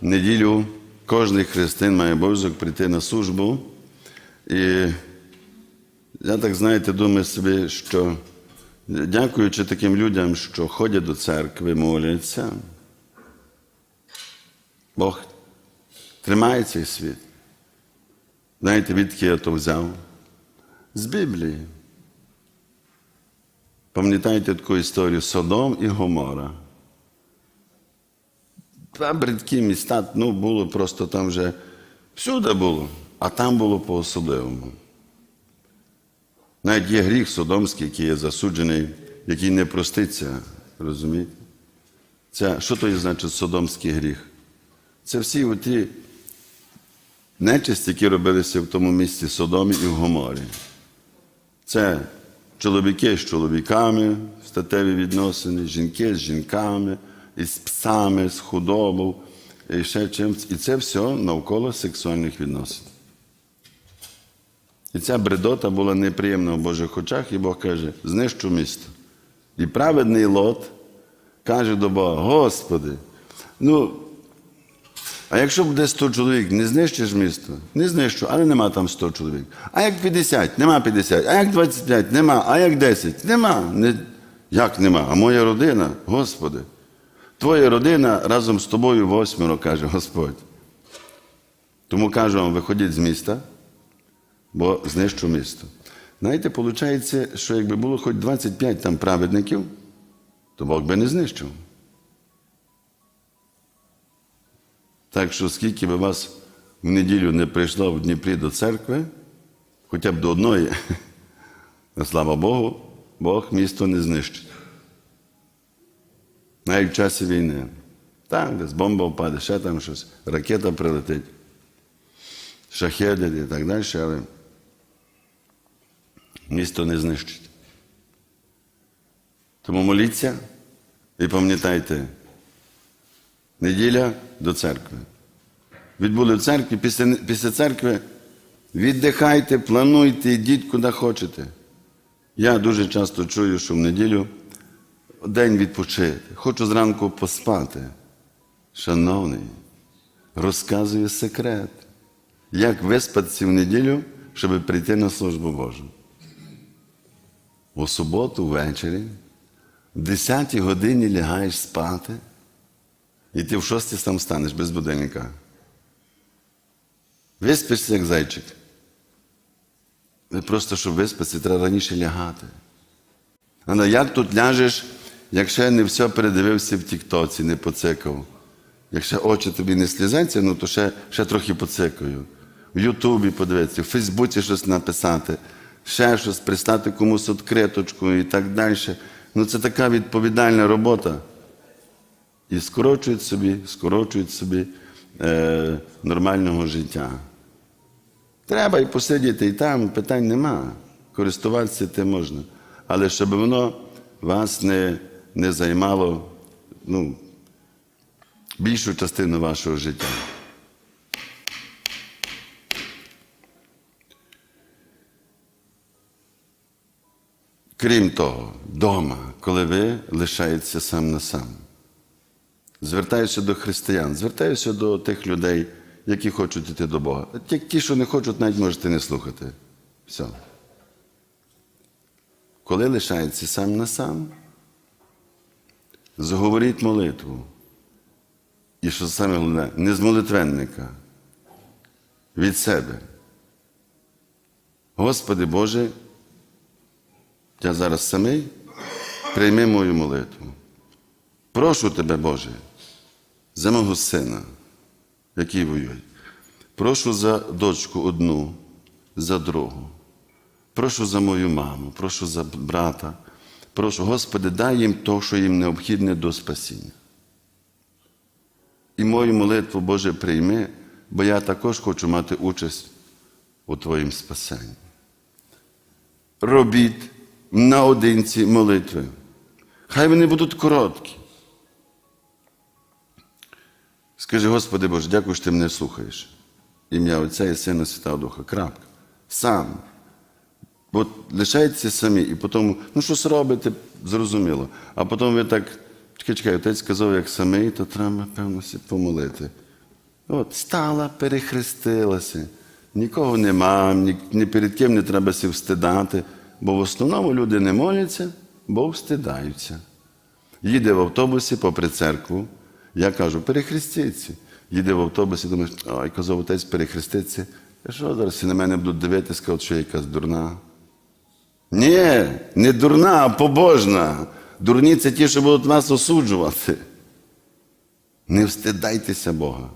неділю кожен християн має обов'язок прийти на службу. І я так, знаєте, думаю собі, що дякуючи таким людям, що ходять до церкви, моляться, Бог тримає цей світ. Знаєте, відки я то взяв? З Біблії. Пам'ятаєте таку історію Содом і Гомора? Два бридкі міста, ну, було просто там вже всюди було, а там було по-особливому. Навіть є гріх Содомський, який є засуджений, який не проститься, розумієте? Це, що то є значить Содомський гріх? Це всі оті нечисті, які робилися в тому місці Содомі і в Гоморі. Це чоловіки з чоловіками, статеві відносини, жінки з жінками, із псами, з худобою, і ще чимось. І це все навколо сексуальних відносин. І ця бредота була неприємна в Божих очах, і Бог каже: знищу місто. І праведний лот каже до Бога: Господи, ну, а якщо буде 100 чоловік, не знищиш місто? Не знищу, але нема там 100 чоловік. А як 50? Нема 50. А як 25? Нема. А як 10? Нема. Не... Як нема? А моя родина, Господи. Твоя родина разом з тобою восьмеро, каже Господь. Тому кажу вам, виходіть з міста, бо знищу місто. Знаєте, виходить, що якби було хоч 25 там праведників, то Бог би не знищив. Так що, скільки би вас в неділю не прийшло в Дніпрі до церкви, хоча б до одної, слава Богу, Бог місто не знищить. Навіть в часі війни. Так, десь бомба впаде, ще там щось, ракета прилетить, шахеди і так далі, але місто не знищить. Тому моліться і пам'ятайте, неділя до церкви. Відбули в церкві, після, після церкви віддихайте, плануйте, йдіть куди хочете. Я дуже часто чую, що в неділю день відпочити. Хочу зранку поспати. Шановний, розказую секрет, як виспатися в неділю, щоб прийти на службу Божу. У суботу ввечері, в 10 годині лягаєш спати, і ти в 6 сам станеш без будильника. Виспишся, як зайчик. Не просто, щоб виспатися, треба раніше лягати. А як тут ляжеш, якщо я не все передивився в Тіктоці, не поцикав. Якщо очі тобі не слізаться, ну то ще, ще трохи поцикаю. В Ютубі подивитися, в Фейсбуці щось написати, ще щось пристати комусь відкриточку і так далі. Ну це така відповідальна робота. І скорочують собі, скорочують собі е, нормального життя. Треба і посидіти і там, питань нема. Користуватися тим можна. Але щоб воно вас не, не займало ну, більшу частину вашого життя. Крім того, вдома, коли ви лишаєтеся сам на сам. Звертаюся до християн, звертаюся до тих людей, які хочуть йти до Бога. Ті, що не хочуть, навіть можете не слухати. Все. Коли лишається сам на сам, заговоріть молитву. І що саме головне, не з молитвенника, від себе. Господи Боже, я зараз самий, прийми мою молитву. Прошу тебе, Боже, за мого сина, який воює. Прошу за дочку одну, за другу. Прошу за мою маму, прошу за брата. Прошу, Господи, дай їм то, що їм необхідне до спасіння. І мою молитву, Боже, прийми, бо я також хочу мати участь у Твоїм спасенні. Робіть наодинці молитви. Хай вони будуть короткі. Скажи, Господи Боже, дякую, що ти мене слухаєш. Ім'я Отця і Сина Святого Духа. Крапка. Сам. Бо лишаєтеся самі, і потім, ну щось робите, зрозуміло. А потім ви так, чекай, чекай, отець сказав, як самий, то треба, певно, помолити. От, стала, перехрестилася. Нікого нема, ні, ні перед ким не треба себе встидати, бо в основному люди не моляться, бо встидаються. Їде в автобусі попри церкву. Я кажу, перехрестіться. Їде в автобусі, думає, ой, казав отець перехреститься. Що зараз всі на мене будуть дивитися, скажуть, що я якась дурна? Ні, не дурна, а побожна. Дурні це ті, що будуть вас осуджувати. Не встидайтеся Бога.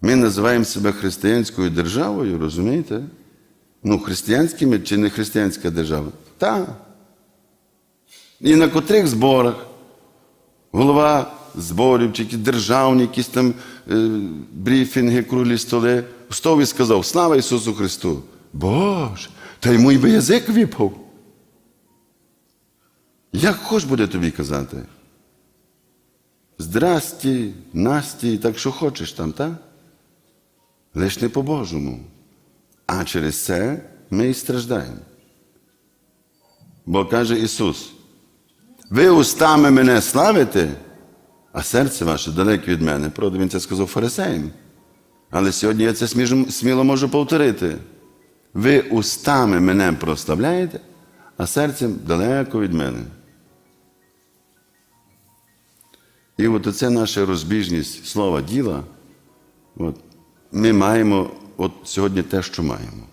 Ми називаємо себе християнською державою, розумієте? Ну, християнськими чи не християнська держава? Так. І на котрих зборах голова зборів, чи державні, якісь там е, брифінги, круглі столи, встав і сказав: Слава Ісусу Христу! Боже, та йому й би язик випав. Як хоч буде тобі казати? Здрасті, Насті, так що хочеш там, так? Лиш не по-божому. А через це ми і страждаємо. Бо каже Ісус, ви устами мене славите, а серце ваше далеке від мене. Правда, Він це сказав фарисеям. Але сьогодні я це сміло можу повторити. Ви устами мене прославляєте, а серцем далеко від мене. І от оце наша розбіжність слова діла. От, ми маємо от сьогодні те, що маємо.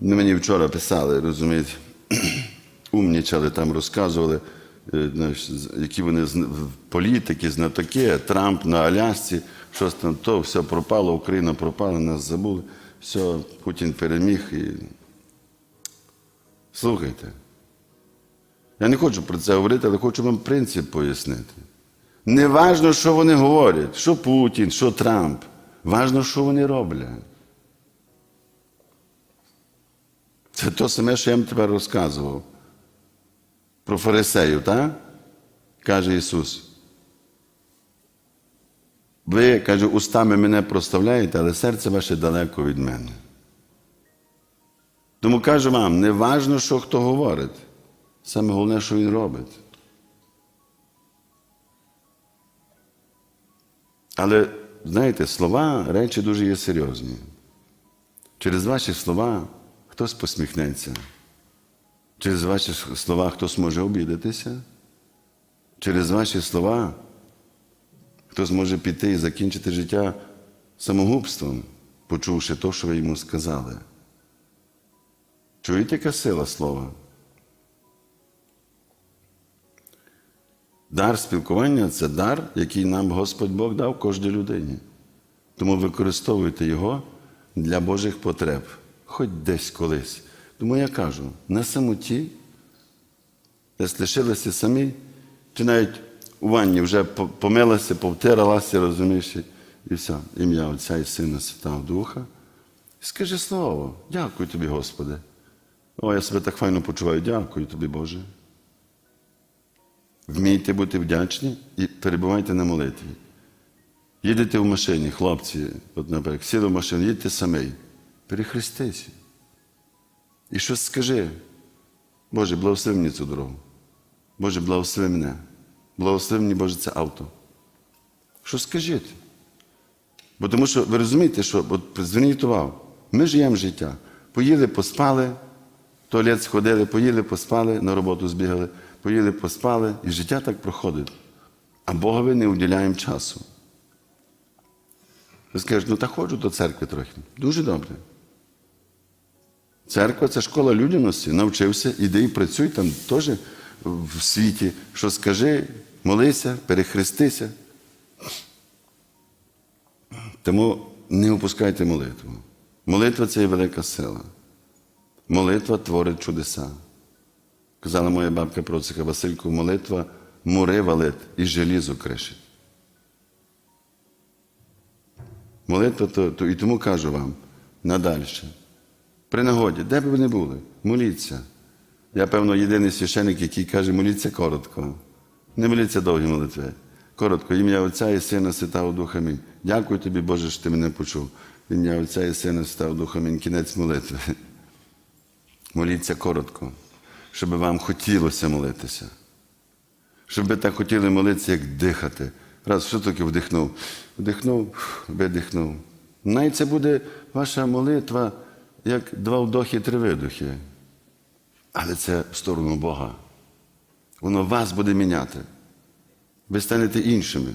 Мені вчора писали, розумієте, умнічали там, розказували, е, які вони політики, знатоки, Трамп на Алясці, щось там то, все пропало, Україна пропала, нас забули, все, Путін переміг. І... Слухайте. Я не хочу про це говорити, але хочу вам принцип пояснити. Не важно, що вони говорять, що Путін, що Трамп. Важно, що вони роблять. Це те саме, що я вам тепер розказував. Про фарисеїв, так? Каже Ісус. Ви, каже, устами мене проставляєте, але серце ваше далеко від мене. Тому кажу вам, не важно, що хто говорить. Саме головне, що він робить. Але, знаєте, слова, речі дуже є серйозні. Через ваші слова хтось посміхнеться. Через ваші слова хтось може обідатися. Через ваші слова хтось може піти і закінчити життя самогубством, почувши те, що ви йому сказали. Чуєте, яка сила слова? Дар спілкування це дар, який нам Господь Бог дав кожній людині. Тому використовуйте його для Божих потреб, хоч десь колись. Тому я кажу, на самоті, десь лишилися самі, чи навіть у ванні вже помилася, повтиралася, розумієш, і все. Ім'я Отця і Сина Святого Духа. Скажи слово, дякую тобі, Господи. О, я себе так файно почуваю, дякую тобі, Боже. Вмійте бути вдячні і перебувайте на молитві. Їдете в машині, хлопці, от, наприклад, сіли в машину, їдьте самий, перехрестися. І щось скажи. Боже, благослови мені цю дорогу. Боже, благослови мене. Благослови мені, Боже, це авто. Що скажіть? Бо тому що ви розумієте, що от зверніть увагу, ми живемо життя. Поїли, поспали, туалет сходили, поїли, поспали, на роботу збігали, поїли, поспали, і життя так проходить. А Богові не уділяємо часу. Ви скажете, ну та ходжу до церкви трохи. Дуже добре. Церква це школа людяності, навчився, іди і працюй там теж в світі, що скажи, молися, перехрестися. Тому не опускайте молитву. Молитва це є велика сила. Молитва творить чудеса. Казала моя бабка Процика Василько, молитва мури валить і желізо кришить. Молитва то, то і тому кажу вам надальше. При нагоді, де б ви не були, моліться. Я, певно, єдиний священик, який каже, моліться коротко. Не моліться довгі молитви. Коротко, ім'я Отця і Сина Святого Духа Амінь. Дякую тобі, Боже, що ти мене почув. Ім'я Отця і Сина Святого Духа Амінь. Кінець молитви. Моліться коротко, щоб вам хотілося молитися. Щоб ви так хотіли молитися, як дихати. Раз, що таке вдихнув? Вдихнув, видихнув. Навіть це буде ваша молитва, як два вдохи, три видохи. Але це в сторону Бога. Воно вас буде міняти. Ви станете іншими.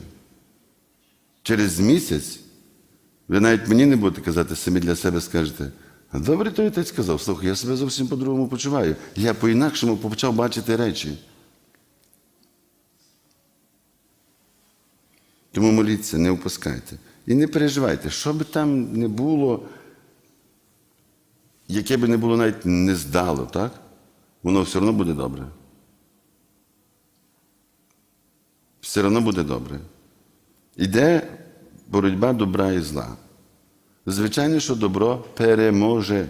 Через місяць ви навіть мені не будете казати, самі для себе скажете. «А Добре, той отець сказав, слухай, я себе зовсім по-другому почуваю. Я по-інакшому почав бачити речі. Тому моліться, не опускайте. І не переживайте, що би там не було, яке би не було навіть не здало, так? Воно все одно буде добре. Все одно буде добре. Іде боротьба добра і зла. Звичайно, що добро переможе.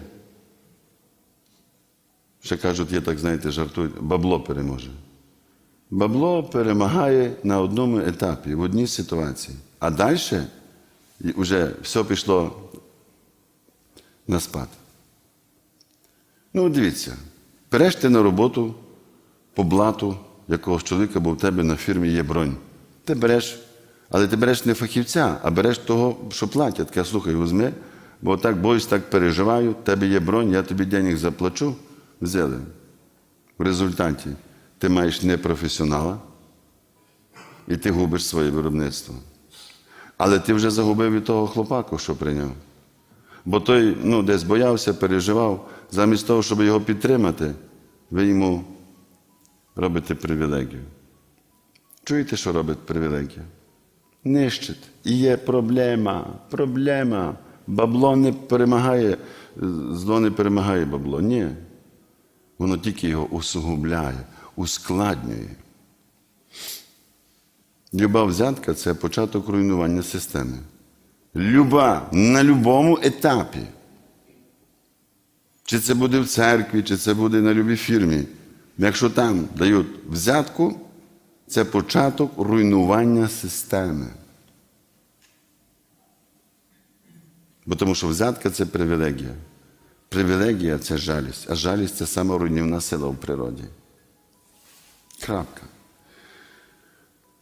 Ще кажуть, є так, знаєте, жартують, бабло переможе. Бабло перемагає на одному етапі, в одній ситуації. А далі вже все пішло на спад. Ну, дивіться, береште на роботу по блату якогось чоловіка, бо в тебе на фірмі є бронь. Ти береш, але ти береш не фахівця, а береш того, що платять. Каже, слухай, візьми, бо так боюсь, так переживаю, в тебе є бронь, я тобі денег заплачу. Взяли. В результаті ти маєш непрофесіонала і ти губиш своє виробництво. Але ти вже загубив і того хлопаку, що прийняв. Бо той ну, десь боявся, переживав, замість того, щоб його підтримати, ви йому робите привілегію. Чуєте, що робить привілегія? Нищить. І є проблема. Проблема. Бабло не перемагає, зло не перемагає бабло. Ні. Воно тільки його усугубляє, ускладнює. Люба взятка це початок руйнування системи. Люба на будь-якому етапі. Чи це буде в церкві, чи це буде на любій фірмі. Якщо там дають взятку, це початок руйнування системи. Бо тому що взятка це привілегія. Привілегія це жалість, а жалість це саме руйнівна сила в природі. Крапка.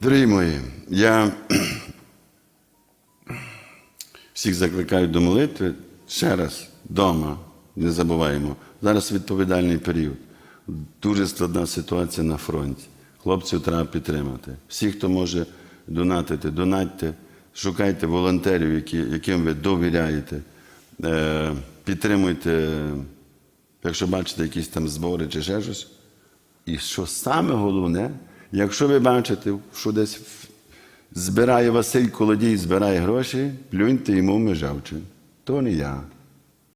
Дорогі мої, я всіх закликаю до молитви ще раз вдома, не забуваємо. Зараз відповідальний період. Дуже складна ситуація на фронті. Хлопців треба підтримати. Всі, хто може донатити, донатьте, шукайте волонтерів, які, яким ви довіряєте. Е, підтримуйте, якщо бачите якісь там збори чи ще щось. І що саме головне, якщо ви бачите, що десь збирає Василь Колодій, збирає гроші, плюньте йому межавче. То не я.